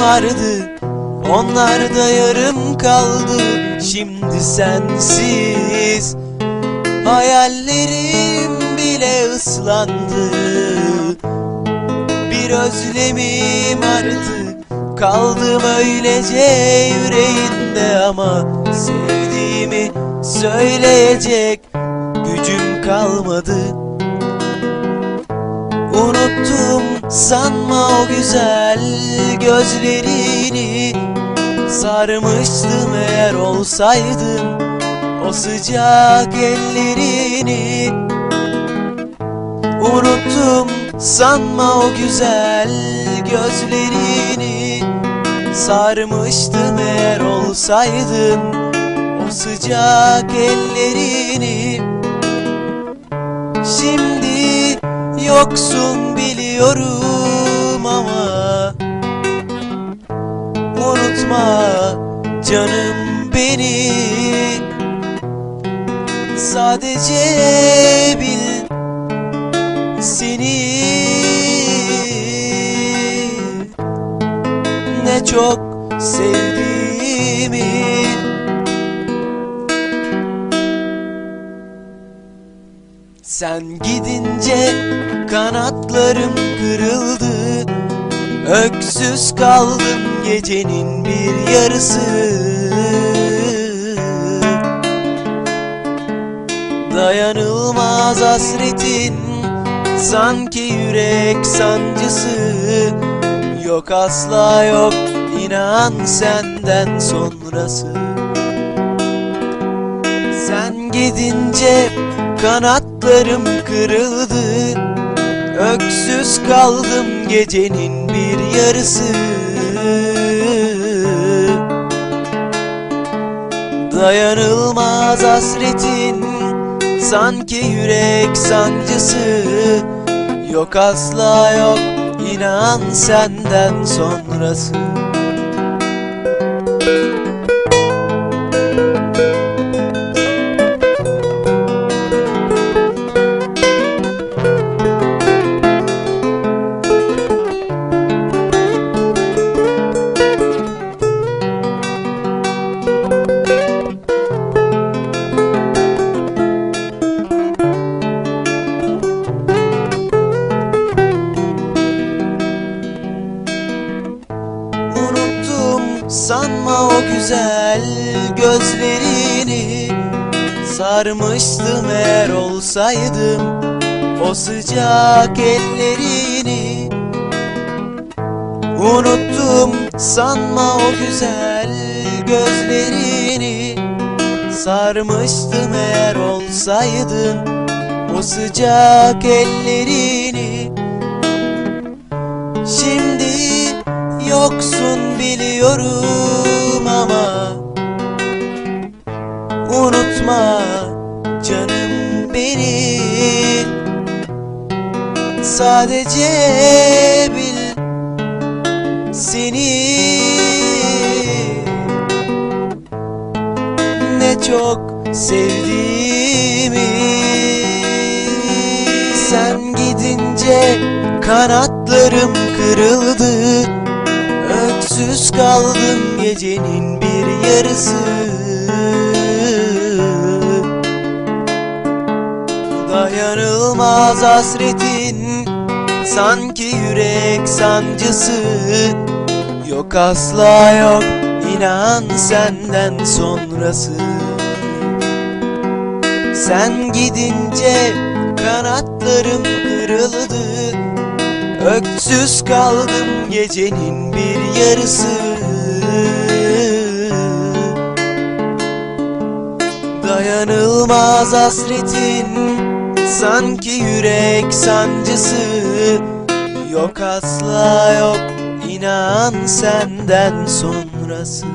Vardı Onlar da yarım kaldı. Şimdi sensiz Hayallerim bile ıslandı. Bir özlemim arttı Kaldım öylece yüreğinde ama Sevdiğimi söyleyecek gücüm kalmadı. Unuttum sanma o güzel gözlerini. Sarmıştım eğer olsaydım o sıcak ellerini. Unuttum sanma o güzel gözlerini. Sarmıştım eğer olsaydım o sıcak ellerini. Şimdi yoksun biliyorum ama Unutma canım beni. Sadece bil seni. Ne çok sevdiğimi. Sen gidince kanatlarım kırıldı Öksüz kaldım gecenin bir yarısı. Dayanılmaz hasretin Sanki yürek sancısı. Yok asla yok inan senden sonrası. Sen gidince kanatlarım kırıldı Öksüz kaldım gecenin bir yarısı. Dayanılmaz hasretin Sanki yürek sancısı. Yok asla yok inan senden sonrası sanma o güzel gözlerini. Sarmıştım eğer olsaydım o sıcak ellerini. Unuttum sanma o güzel gözlerini. Sarmıştım eğer olsaydım o sıcak ellerini biliyorum ama Unutma canım beni Sadece bil seni. Ne çok sevdiğimi Sen gidince kanatlarım kırıldı Öksüz kaldım gecenin bir yarısı. Dayanılmaz hasretin Sanki yürek sancısı. Yok asla yok inan senden sonrası. Sen gidince kanatlarım kırıldı Öksüz kaldım gecenin bir yarısı. Dayanılmaz hasretin Sanki yürek sancısı. Yok asla yok inan senden sonrası